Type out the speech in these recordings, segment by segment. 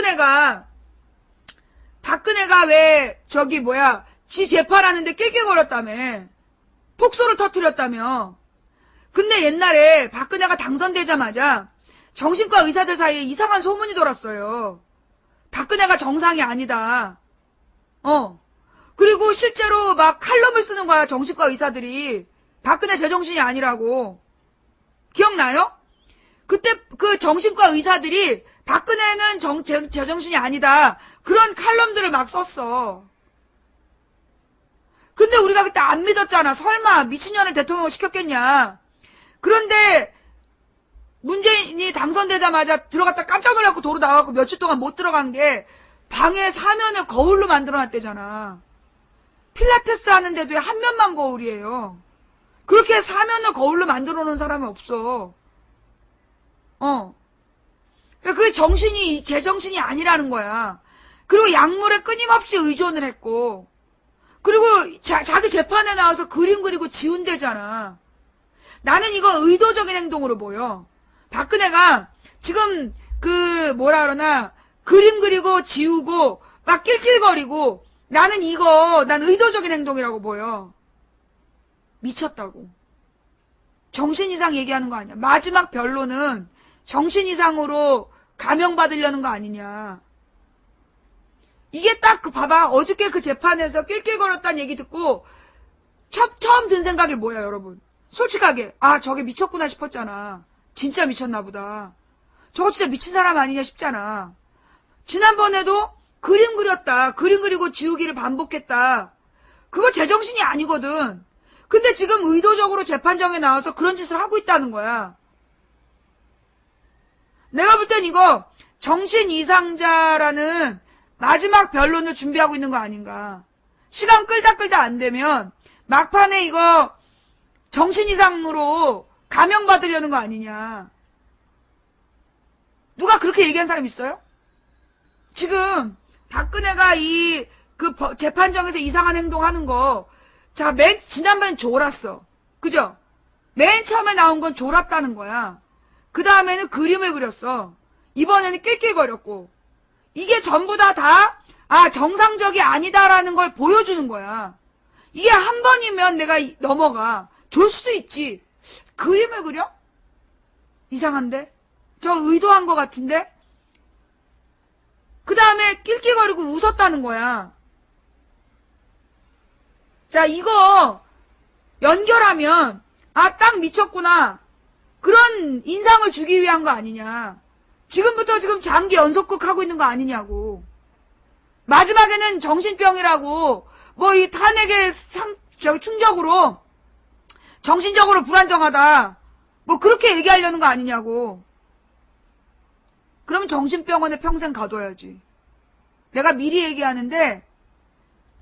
박근혜가 박근혜가 왜 저기 뭐야 지 재판하는데 낄낄거렸다며 폭소를 터뜨렸다며 근데 옛날에 박근혜가 당선되자마자 정신과 의사들 사이에 이상한 소문이 돌았어요. 박근혜가 정상이 아니다. 어. 그리고 실제로 막 칼럼을 쓰는 거야, 정신과 의사들이. 박근혜 제정신이 아니라고. 기억나요? 그때 그 정신과 의사들이 박근혜는 정, 제, 제정신이 아니다. 그런 칼럼들을 막 썼어. 근데 우리가 그때 안 믿었잖아. 설마 미친년을 대통령을 시켰겠냐. 그런데 문재인이 당선되자마자 들어갔다 깜짝 놀랐고 도로 나가고 며칠 동안 못 들어간 게 방에 사면을 거울로 만들어 놨대잖아. 필라테스 하는데도 한 면만 거울이에요. 그렇게 사면을 거울로 만들어 놓은 사람이 없어. 어. 그게 정신이, 제정신이 아니라는 거야. 그리고 약물에 끊임없이 의존을 했고, 그리고 자, 자기 재판에 나와서 그림 그리고 지운대잖아. 나는 이거 의도적인 행동으로 보여. 박근혜가 지금 그 뭐라 그러나 그림 그리고 지우고 막 낄낄거리고 나는 이거 난 의도적인 행동이라고 보여. 미쳤다고. 정신 이상 얘기하는 거 아니야. 마지막 변론은 정신 이상으로 감형받으려는 거 아니냐. 이게 딱 그 봐봐. 어저께 그 재판에서 낄낄거렸다는 얘기 듣고 처, 처음 든 생각이 뭐야, 여러분? 솔직하게 아 저게 미쳤구나 싶었잖아. 진짜 미쳤나 보다. 저거 진짜 미친 사람 아니냐 싶잖아. 지난번에도 그림 그렸다. 그림 그리고 지우기를 반복했다. 그거 제정신이 아니거든. 근데 지금 의도적으로 재판정에 나와서 그런 짓을 하고 있다는 거야. 내가 볼 땐 이거 정신 이상자라는 마지막 변론을 준비하고 있는 거 아닌가. 시간 끌다 끌다 안 되면 막판에 이거 정신 이상으로 감형받으려는 거 아니냐. 누가 그렇게 얘기한 사람 있어요? 지금 박근혜가 이 그 재판정에서 이상한 행동하는 거, 자, 맨 지난번엔 졸았어. 그죠? 맨 처음에 나온 건 졸았다는 거야. 그 다음에는 그림을 그렸어. 이번에는 낄낄거렸고. 이게 전부 다 다, 아, 정상적이 아니다라는 걸 보여주는 거야. 이게 한 번이면 내가 이- 넘어가. 졸 수도 있지. 그림을 그려? 이상한데? 저 의도한 것 같은데? 그 다음에 낄낄거리고 웃었다는 거야. 자, 이거 연결하면, 아, 딱 미쳤구나. 그런 인상을 주기 위한 거 아니냐. 지금부터 지금 장기 연속극 하고 있는 거 아니냐고. 마지막에는 정신병이라고, 뭐 이 탄핵의 상, 저 충격으로, 정신적으로 불안정하다. 뭐 그렇게 얘기하려는 거 아니냐고. 그럼 정신병원에 평생 가둬야지. 내가 미리 얘기하는데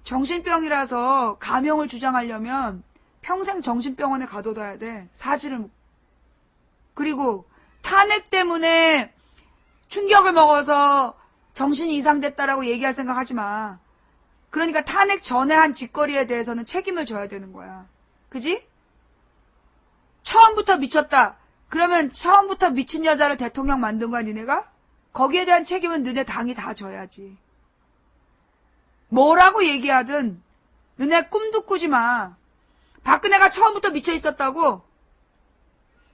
정신병이라서 감형을 주장하려면 평생 정신병원에 가둬둬야 돼. 사지를 묻고. 그리고 탄핵 때문에 충격을 먹어서 정신이 이상됐다라고 얘기할 생각 하지 마. 그러니까 탄핵 전에 한 짓거리에 대해서는 책임을 져야 되는 거야. 그지? 처음부터 미쳤다. 그러면 처음부터 미친 여자를 대통령 만든 거야, 니네가? 거기에 대한 책임은 너네 당이 다 져야지. 뭐라고 얘기하든 너네 꿈도 꾸지 마. 박근혜가 처음부터 미쳐 있었다고?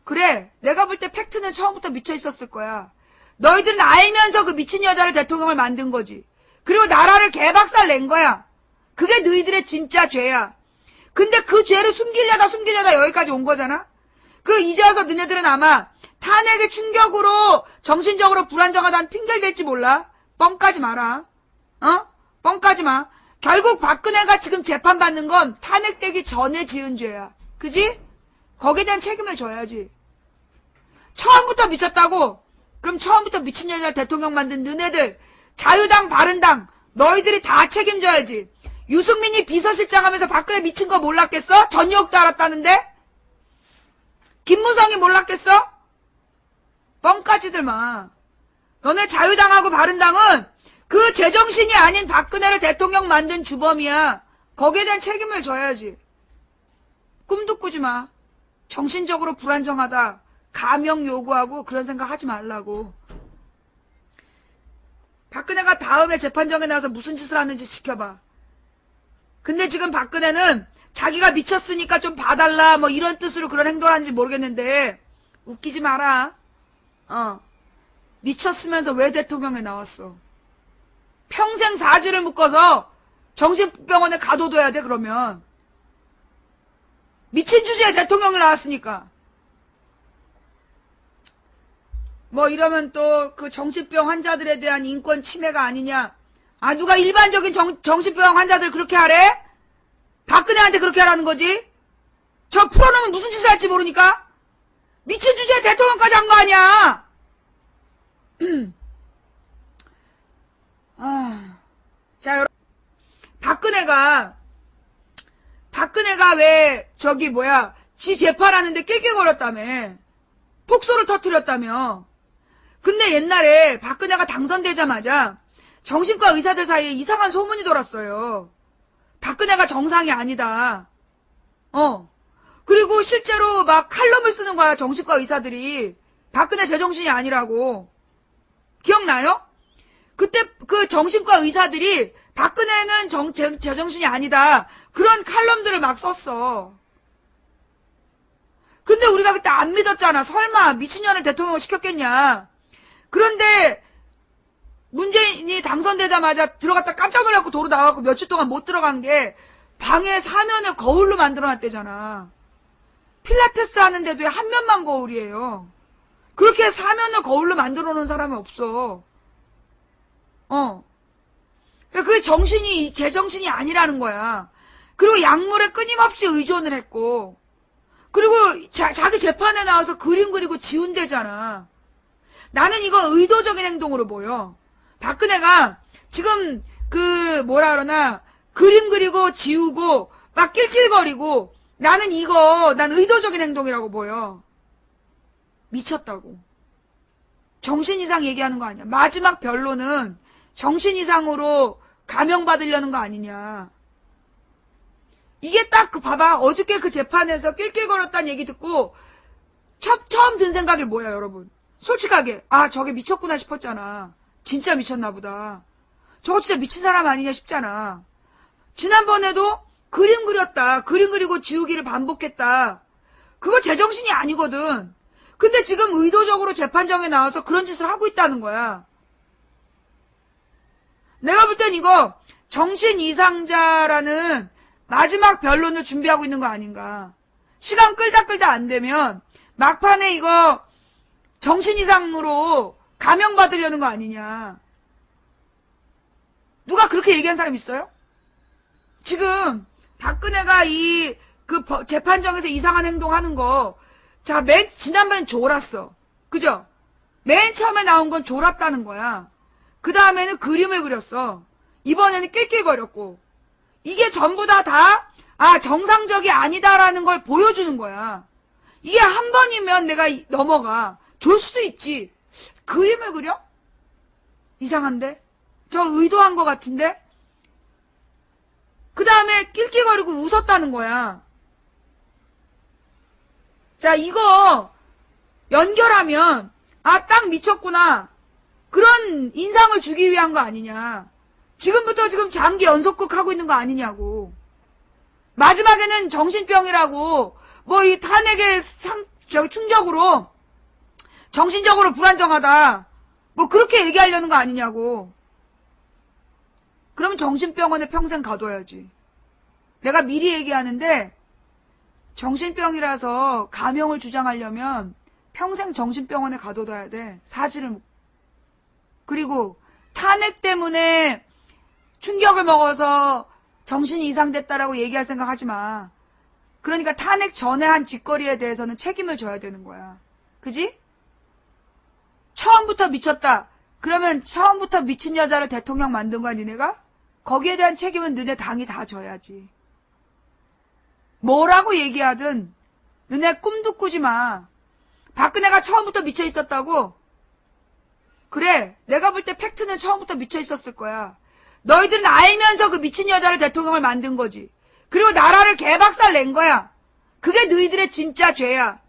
그래, 내가 볼 때 팩트는 처음부터 미쳐 있었을 거야. 너희들은 알면서 그 미친 여자를 대통령을 만든 거지. 그리고 나라를 개박살 낸 거야. 그게 너희들의 진짜 죄야. 근데 그 죄를 숨기려다 숨기려다 여기까지 온 거잖아? 그 이제 와서 너네들은 아마 탄핵의 충격으로 정신적으로 불안정하다는 핑계를 댈지 몰라. 뻥까지 마라. 어? 뻥까지 마. 결국 박근혜가 지금 재판받는 건 탄핵되기 전에 지은 죄야. 그지? 거기에 대한 책임을 져야지. 처음부터 미쳤다고? 그럼 처음부터 미친 여자 대통령 만든 너네들, 자유당, 바른당, 너희들이 다 책임져야지. 유승민이 비서실장 하면서 박근혜 미친 거 몰랐겠어? 전역도 알았다는데? 김무성이 몰랐겠어? 뻥까지들 마. 너네 자유당하고 바른당은 그 제정신이 아닌 박근혜를 대통령 만든 주범이야. 거기에 대한 책임을 져야지. 꿈도 꾸지 마. 정신적으로 불안정하다. 감형 요구하고 그런 생각 하지 말라고. 박근혜가 다음에 재판정에 나와서 무슨 짓을 하는지 지켜봐. 근데 지금 박근혜는 자기가 미쳤으니까 좀 봐달라 뭐 이런 뜻으로 그런 행동을 하는지 모르겠는데 웃기지 마라. 어. 미쳤으면서 왜 대통령에 나왔어? 평생 사지를 묶어서 정신병원에 가둬둬야 돼 그러면. 미친 주제에 대통령을 나왔으니까. 뭐 이러면 또 그 정신병 환자들에 대한 인권 침해가 아니냐. 아 누가 일반적인 정, 정신병 환자들 그렇게 하래? 박근혜한테 그렇게 하라는 거지? 저 풀어놓으면 무슨 짓을 할지 모르니까? 미친 주제에 대통령까지 한 거 아니야? 아, 자, 여러분. 박근혜가, 박근혜가 왜, 저기, 뭐야, 지 재판하는데 낄낄거렸다며. 폭소를 터뜨렸다며. 근데 옛날에 박근혜가 당선되자마자 정신과 의사들 사이에 이상한 소문이 돌았어요. 박근혜가 정상이 아니다. 어. 그리고 실제로 막 칼럼을 쓰는 거야, 정신과 의사들이. 박근혜 제정신이 아니라고. 기억나요? 그때 그 정신과 의사들이 박근혜는 정, 제, 제정신이 아니다. 그런 칼럼들을 막 썼어. 근데 우리가 그때 안 믿었잖아. 설마 미친년을 대통령을 시켰겠냐. 그런데 문재인이 당선되자마자 들어갔다 깜짝 놀랐고 도로 나가고 며칠 동안 못 들어간 게 방에 사면을 거울로 만들어 놨대잖아. 필라테스 하는데도 한 면만 거울이에요. 그렇게 사면을 거울로 만들어 놓은 사람이 없어. 어. 그게 정신이, 제 정신이 아니라는 거야. 그리고 약물에 끊임없이 의존을 했고, 그리고 자, 자기 재판에 나와서 그림 그리고 지운대잖아. 나는 이거 의도적인 행동으로 보여. 박근혜가 지금 그 뭐라 그러나 그림 그리고 지우고 막 낄낄거리고 나는 이거 난 의도적인 행동이라고 보여. 미쳤다고. 정신 이상 얘기하는 거 아니야. 마지막 변론은 정신 이상으로 감형받으려는 거 아니냐. 이게 딱 그 봐봐. 어저께 그 재판에서 낄낄거렸다는 얘기 듣고 처, 처음 든 생각이 뭐야, 여러분? 솔직하게. 아, 저게 미쳤구나 싶었잖아. 진짜 미쳤나 보다. 저거 진짜 미친 사람 아니냐 싶잖아. 지난번에도 그림 그렸다. 그림 그리고 지우기를 반복했다. 그거 제정신이 아니거든. 근데 지금 의도적으로 재판정에 나와서 그런 짓을 하고 있다는 거야. 내가 볼 땐 이거 정신 이상자라는 마지막 변론을 준비하고 있는 거 아닌가. 시간 끌다 끌다 안 되면 막판에 이거 정신 이상으로 감형받으려는 거 아니냐. 누가 그렇게 얘기한 사람 있어요? 지금 박근혜가 이 그 재판정에서 이상한 행동하는 거, 자, 맨 지난번엔 졸았어. 그죠? 맨 처음에 나온 건 졸았다는 거야. 그 다음에는 그림을 그렸어. 이번에는 낄낄거렸고. 이게 전부 다 다, 아, 정상적이 아니다라는 걸 보여주는 거야. 이게 한 번이면 내가 이- 넘어가. 졸 수도 있지. 그림을 그려? 이상한데? 저 의도한 것 같은데? 그 다음에 낄낄거리고 웃었다는 거야. 자, 이거 연결하면, 아, 딱 미쳤구나. 그런 인상을 주기 위한 거 아니냐. 지금부터 지금 장기 연속극 하고 있는 거 아니냐고. 마지막에는 정신병이라고, 뭐 이 탄핵의 상, 저기 충격으로, 정신적으로 불안정하다. 뭐 그렇게 얘기하려는 거 아니냐고. 그럼 정신병원에 평생 가둬야지. 내가 미리 얘기하는데, 정신병이라서 감형을 주장하려면 평생 정신병원에 가둬둬야 돼. 사지를 묶 그리고 탄핵 때문에 충격을 먹어서 정신이 이상됐다라고 얘기할 생각 하지 마. 그러니까 탄핵 전에 한 짓거리에 대해서는 책임을 져야 되는 거야. 그지? 처음부터 미쳤다. 그러면 처음부터 미친 여자를 대통령 만든 거야, 니네가? 거기에 대한 책임은 너네 당이 다 져야지. 뭐라고 얘기하든 너네 꿈도 꾸지 마. 박근혜가 처음부터 미쳐 있었다고? 그래, 내가 볼 때 팩트는 처음부터 미쳐 있었을 거야. 너희들은 알면서 그 미친 여자를 대통령을 만든 거지. 그리고 나라를 개박살 낸 거야. 그게 너희들의 진짜 죄야.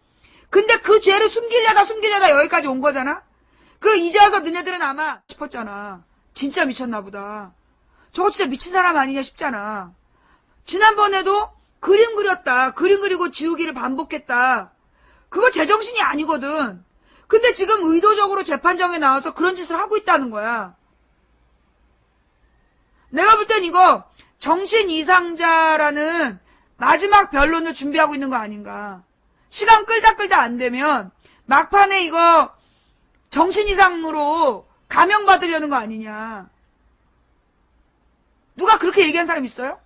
근데 그 죄를 숨기려다 숨기려다 여기까지 온 거잖아? 그 이제 와서 너네들은 아마 싶었잖아. 진짜 미쳤나 보다. 저거 진짜 미친 사람 아니냐 싶잖아. 지난번에도 그림 그렸다. 그림 그리고 지우기를 반복했다. 그거 제정신이 아니거든. 근데 지금 의도적으로 재판정에 나와서 그런 짓을 하고 있다는 거야. 내가 볼 땐 이거 정신 이상자라는 마지막 변론을 준비하고 있는 거 아닌가. 시간 끌다 끌다 안 되면 막판에 이거 정신 이상으로 감형받으려는 거 아니냐. 누가 그렇게 얘기한 사람 있어요?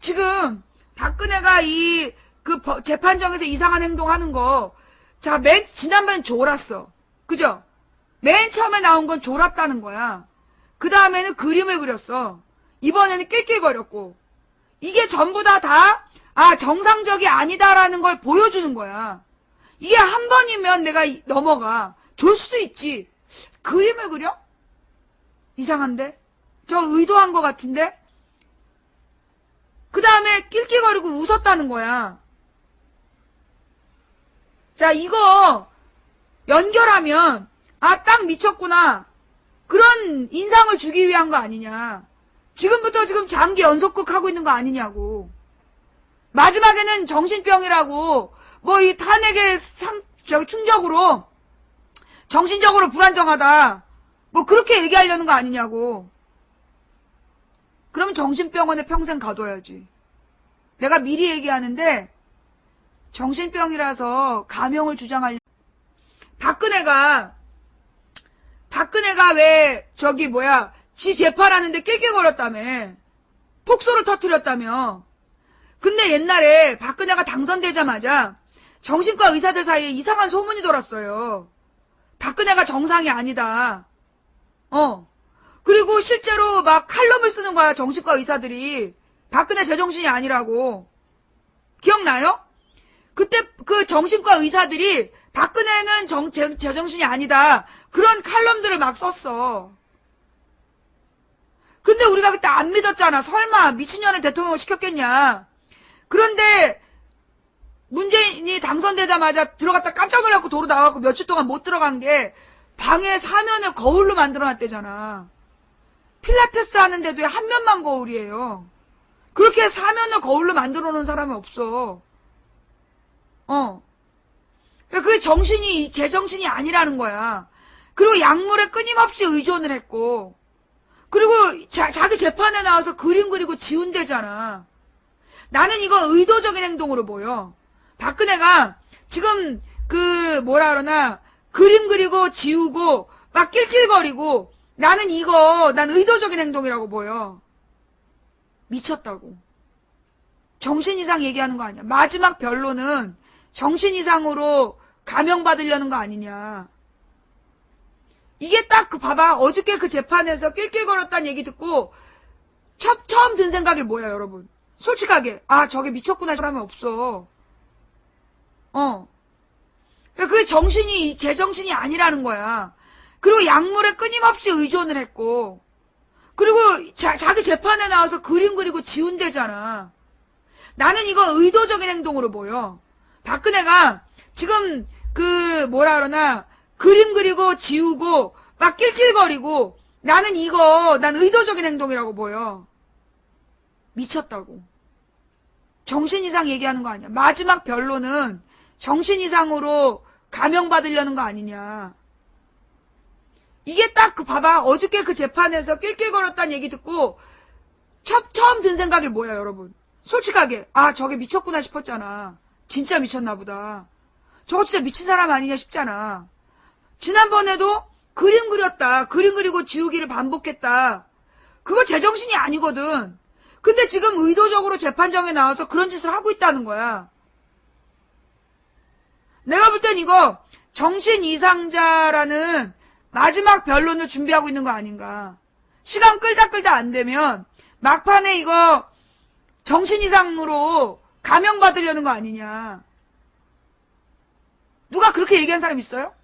지금 박근혜가 이 그 재판정에서 이상한 행동하는 거, 자, 맨 지난번엔 졸았어. 그죠? 맨 처음에 나온 건 졸았다는 거야. 그 다음에는 그림을 그렸어. 이번에는 낄낄거렸고. 이게 전부 다 다, 아, 정상적이 아니다라는 걸 보여주는 거야. 이게 한 번이면 내가 이- 넘어가. 졸 수도 있지. 그림을 그려? 이상한데? 저 의도한 것 같은데? 그 다음에 낄낄거리고 웃었다는 거야. 자, 이거 연결하면, 아, 딱 미쳤구나. 그런 인상을 주기 위한 거 아니냐. 지금부터 지금 장기 연속극 하고 있는 거 아니냐고. 마지막에는 정신병이라고, 뭐 이 탄핵의 상, 저기 충격으로, 정신적으로 불안정하다. 뭐 그렇게 얘기하려는 거 아니냐고. 그럼 정신병원에 평생 가둬야지. 내가 미리 얘기하는데, 정신병이라서 감형을 주장하려. 박근혜가, 박근혜가 왜, 저기 뭐야, 지 재판하는데 낄낄거렸다며. 폭소를 터뜨렸다며. 근데 옛날에 박근혜가 당선되자마자 정신과 의사들 사이에 이상한 소문이 돌았어요. 박근혜가 정상이 아니다. 어. 그리고 실제로 막 칼럼을 쓰는 거야, 정신과 의사들이. 박근혜 제정신이 아니라고. 기억나요? 그때 그 정신과 의사들이 박근혜는 정, 제, 제정신이 아니다. 그런 칼럼들을 막 썼어. 근데 우리가 그때 안 믿었잖아. 설마 미친년을 대통령을 시켰겠냐. 그런데 문재인이 당선되자마자 들어갔다 깜짝 놀랐고 도로 나가고 며칠 동안 못 들어간 게 방에 사면을 거울로 만들어 놨대잖아. 필라테스 하는데도 한 면만 거울이에요. 그렇게 사면을 거울로 만들어 놓은 사람이 없어. 어. 그게 정신이, 제 정신이 아니라는 거야. 그리고 약물에 끊임없이 의존을 했고, 그리고 자, 자기 재판에 나와서 그림 그리고 지운대잖아. 나는 이거 의도적인 행동으로 보여. 박근혜가 지금 그 뭐라 그러나 그림 그리고 지우고 막 낄낄거리고 나는 이거 난 의도적인 행동이라고 보여. 미쳤다고. 정신 이상 얘기하는 거 아니야. 마지막 변론은 정신 이상으로 감형받으려는 거 아니냐. 이게 딱 그 봐봐. 어저께 그 재판에서 낄낄거렸다는 얘기 듣고 처, 처음 든 생각이 뭐야, 여러분? 솔직하게. 아, 저게 미쳤구나. 사람이 없어. 어. 그게 정신이, 제정신이 아니라는 거야. 그리고 약물에 끊임없이 의존을 했고, 그리고 자, 자기 재판에 나와서 그림 그리고 지운대잖아. 나는 이거 의도적인 행동으로 보여. 박근혜가 지금 그 뭐라 그러나 그림 그리고 지우고 막 낄낄거리고 나는 이거 난 의도적인 행동이라고 보여. 미쳤다고. 정신 이상 얘기하는 거 아니야. 마지막 변론은 정신 이상으로 감형받으려는 거 아니냐. 이게 딱 그 봐봐. 어저께 그 재판에서 낄낄거렸다는 얘기 듣고 처, 처음 든 생각이 뭐야, 여러분? 솔직하게. 아, 저게 미쳤구나 싶었잖아. 진짜 미쳤나 보다. 저거 진짜 미친 사람 아니냐 싶잖아. 지난번에도 그림 그렸다. 그림 그리고 지우기를 반복했다. 그거 제정신이 아니거든. 근데 지금 의도적으로 재판정에 나와서 그런 짓을 하고 있다는 거야. 내가 볼 땐 이거 정신 이상자라는 마지막 변론을 준비하고 있는 거 아닌가. 시간 끌다 끌다 안 되면 막판에 이거 정신 이상으로 감형받으려는 거 아니냐. 누가 그렇게 얘기한 사람 있어요?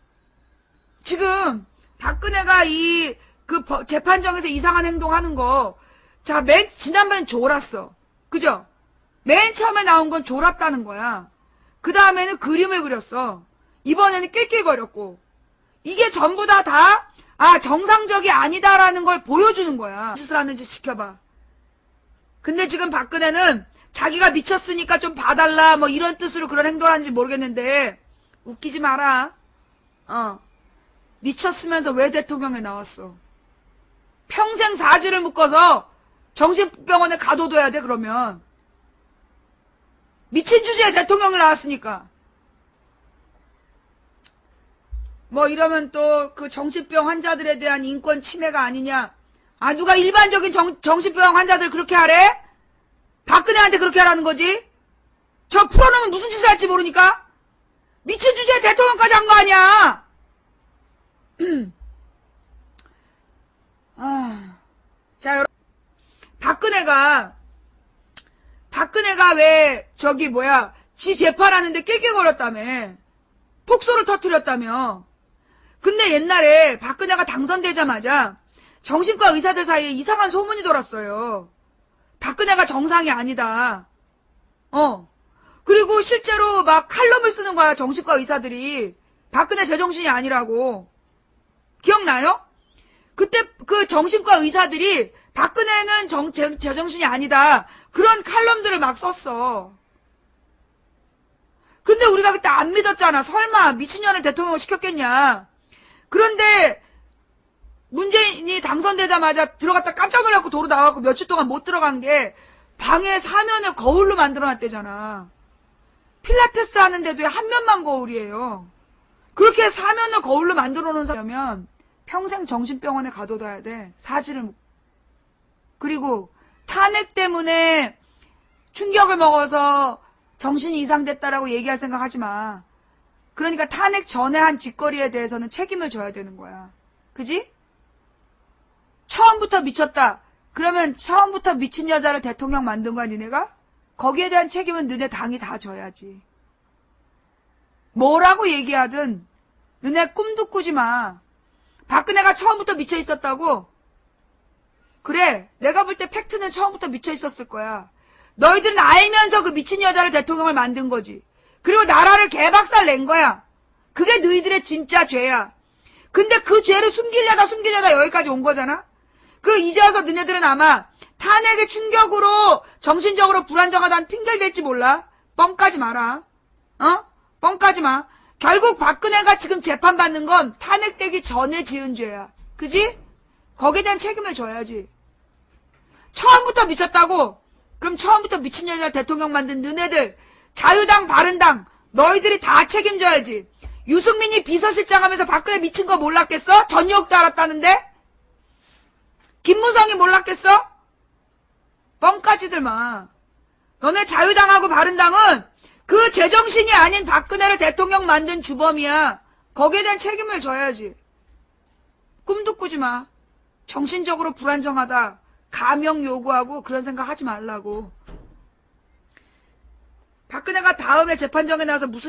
지금 박근혜가 이 그 재판정에서 이상한 행동하는 거, 자, 맨 지난번엔 졸았어. 그죠? 맨 처음에 나온 건 졸았다는 거야. 그 다음에는 그림을 그렸어. 이번에는 낄낄거렸고. 이게 전부 다 다, 아, 정상적이 아니다라는 걸 보여주는 거야. 짓을 하는지 지켜봐. 근데 지금 박근혜는 자기가 미쳤으니까 좀 봐달라, 뭐 이런 뜻으로 그런 행동을 하는지 모르겠는데, 웃기지 마라. 어. 미쳤으면서 왜 대통령에 나왔어? 평생 사지를 묶어서 정신병원에 가둬둬야 돼, 그러면. 미친 주제에 대통령을 나왔으니까. 뭐 이러면 또 그 정신병 환자들에 대한 인권 침해가 아니냐. 아, 누가 일반적인 정, 정신병 환자들 그렇게 하래? 박근혜한테 그렇게 하라는 거지? 저 풀어놓으면 무슨 짓을 할지 모르니까? 미친 주제에 대통령까지 한 거 아니야! 아, 자, 여러분. 박근혜가, 박근혜가 왜, 저기, 뭐야, 지 재판하는데 낄낄거렸다며. 폭소를 터뜨렸다며. 근데 옛날에 박근혜가 당선되자마자 정신과 의사들 사이에 이상한 소문이 돌았어요. 박근혜가 정상이 아니다. 어. 그리고 실제로 막 칼럼을 쓰는 거야, 정신과 의사들이. 박근혜 제정신이 아니라고. 기억나요? 그때 그 정신과 의사들이 박근혜는 정, 제, 제정신이 아니다. 그런 칼럼들을 막 썼어. 근데 우리가 그때 안 믿었잖아. 설마 미친년을 대통령을 시켰겠냐. 그런데 문재인이 당선되자마자 들어갔다 깜짝 놀랐고 도로 나가고 며칠 동안 못 들어간 게 방에 사면을 거울로 만들어 놨대잖아. 필라테스 하는데도 한 면만 거울이에요. 그렇게 사면을 거울로 만들어 놓은 사람이면 평생 정신병원에 가둬둬야 돼. 사지를 묶- 그리고 탄핵 때문에 충격을 먹어서 정신이 이상됐다라고 얘기할 생각 하지 마. 그러니까 탄핵 전에 한 짓거리에 대해서는 책임을 져야 되는 거야. 그지? 처음부터 미쳤다. 그러면 처음부터 미친 여자를 대통령 만든 거야, 니네가? 거기에 대한 책임은 너네 당이 다 져야지. 뭐라고 얘기하든 너네 꿈도 꾸지 마. 박근혜가 처음부터 미쳐 있었다고? 그래, 내가 볼 때 팩트는 처음부터 미쳐 있었을 거야. 너희들은 알면서 그 미친 여자를 대통령을 만든 거지. 그리고 나라를 개박살 낸 거야. 그게 너희들의 진짜 죄야. 근데 그 죄를 숨기려다 숨기려다 여기까지 온 거잖아? 그 이제 와서 너네들은 아마 탄핵의 충격으로 정신적으로 불안정하다는 핑계를 댈지 몰라. 뻥까지 마라. 어? 뻥까지 마. 결국 박근혜가 지금 재판받는 건 탄핵되기 전에 지은 죄야. 그지? 거기에 대한 책임을 져야지. 처음부터 미쳤다고? 그럼 처음부터 미친 여자 대통령 만든 너네들, 자유당, 바른당, 너희들이 다 책임져야지. 유승민이 비서실장 하면서 박근혜 미친 거 몰랐겠어? 전역도 알았다는데? 김무성이 몰랐겠어? 뻥까지들 마. 너네 자유당하고 바른당은 그 제정신이 아닌 박근혜를 대통령 만든 주범이야. 거기에 대한 책임을 져야지. 꿈도 꾸지 마. 정신적으로 불안정하다. 가명 요구하고 그런 생각 하지 말라고. 박근혜가 다음에 재판정에 나와서 무슨